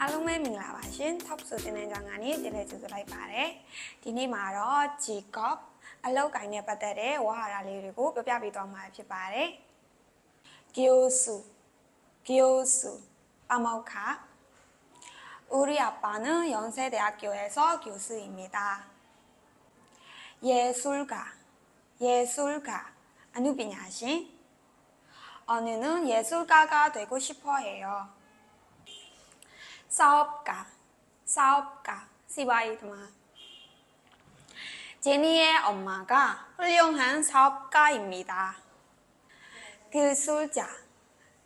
အားလုံးပဲမင်္ဂလာပါရှင် Top ဆိုတင်တဲ့ကြောင်းကနေတင်လဲကြိုဆိုလိုက်ပါတယ်ဒီနေ့မှာတော့ G-Cop အလောက်ကင်နဲ့ပတ်သက်တဲ့ဝါဟာရလေးတွေကိုပြောပြပေးသွားမှာဖြစ်ပါတယ် Gyosu Gyosuပမောက္ခ 우리 아빠는 연세대학교에서 교수입니다. 예술가, 예술가, 안우빈야신. 언니는 예술가가 되고 싶어 해요. 사업가, 사업가, 시바이드마. 제니의 엄마가 훌륭한 사업가입니다. 기술자,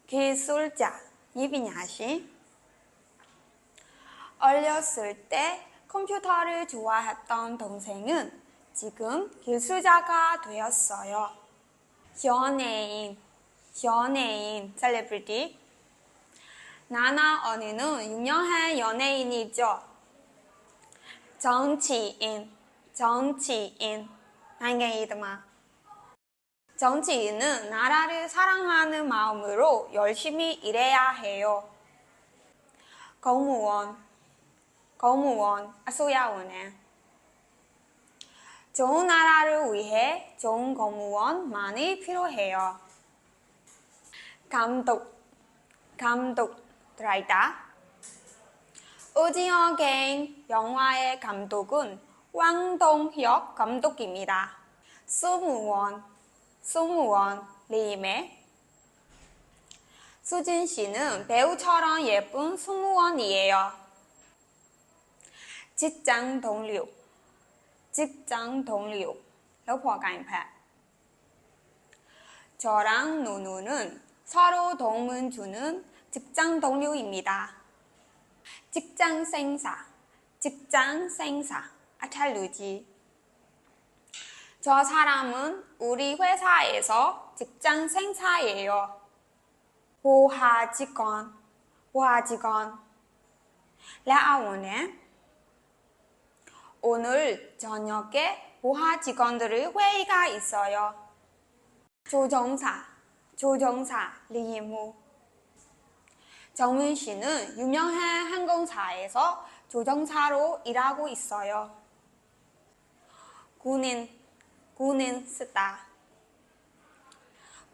기술자, 이빈야신. 어렸을 때 컴퓨터를 좋아했던 동생은 지금 기술자가 되었어요. 연예인, 연예인, 셀레브리티. 나나 언니는 유명한 연예인이죠. 정치인, 정치인, 난갱이드마. 정치인은 나라를 사랑하는 마음으로 열심히 일해야 해요. 공무원, 공무원, 아소야원에 좋은 나라를 위해 좋은 공무원만이 필요해요. 감독, 감독, 드라이다. 오징어 게임 영화의 감독은 왕동혁 감독입니다. 승무원, 승무원, 리메. 수진 씨는 배우처럼 예쁜 승무원이에요. 직장 동료, 직장 동료, 러퍼가인파. 저랑 누누는 서로 도움을 주는 직장 동료입니다. 직장 생사, 직장 생사, 아찰루지. 저 사람은 우리 회사에서 직장 생사예요. 보하 직원, 보하 직원. 라아원에 오늘 저녁에 보하 직원들의 회의가 있어요. 조정사, 조정사, 리무. 정민 씨는 유명한 항공사에서 조정사로 일하고 있어요. 군인, 군인 쓰다.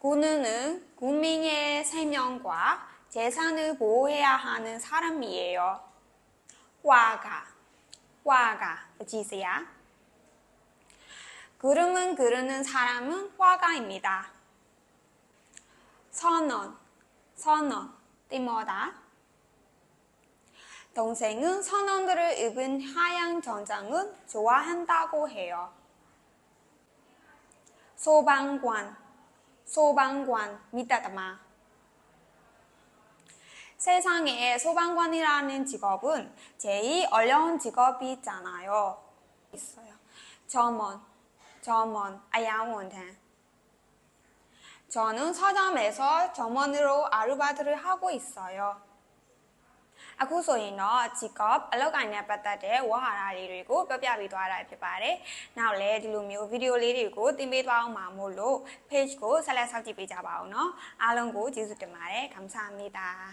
군인은 국민의 생명과 재산을 보호해야 하는 사람이에요. 화가, 화가, 지세야. 그림은 그리는 사람은 화가입니다. 선언, 선언, 띠모다. 동생은 선언들을 입은 하얀 정장은 좋아한다고 해요. 소방관, 소방관, 미다다마. 세상에 소방관이라는 직업은 제일 어려운 직업이잖아요. 있어요. 점원, 점원, 아야원단. 저는 서점에서 점원으로 아르바이트를 하고 있어 요. 아, 구소인어 직 업, 알로가냐 빠따데 워하라리리고 뼈뼈비도하라 피바 레. 나올래 디루미오 비디오리리고 띠메도아오마 몰로 페이지고 살라삭지비자바오 너. 아롱고 지수드마레 감사합니 다.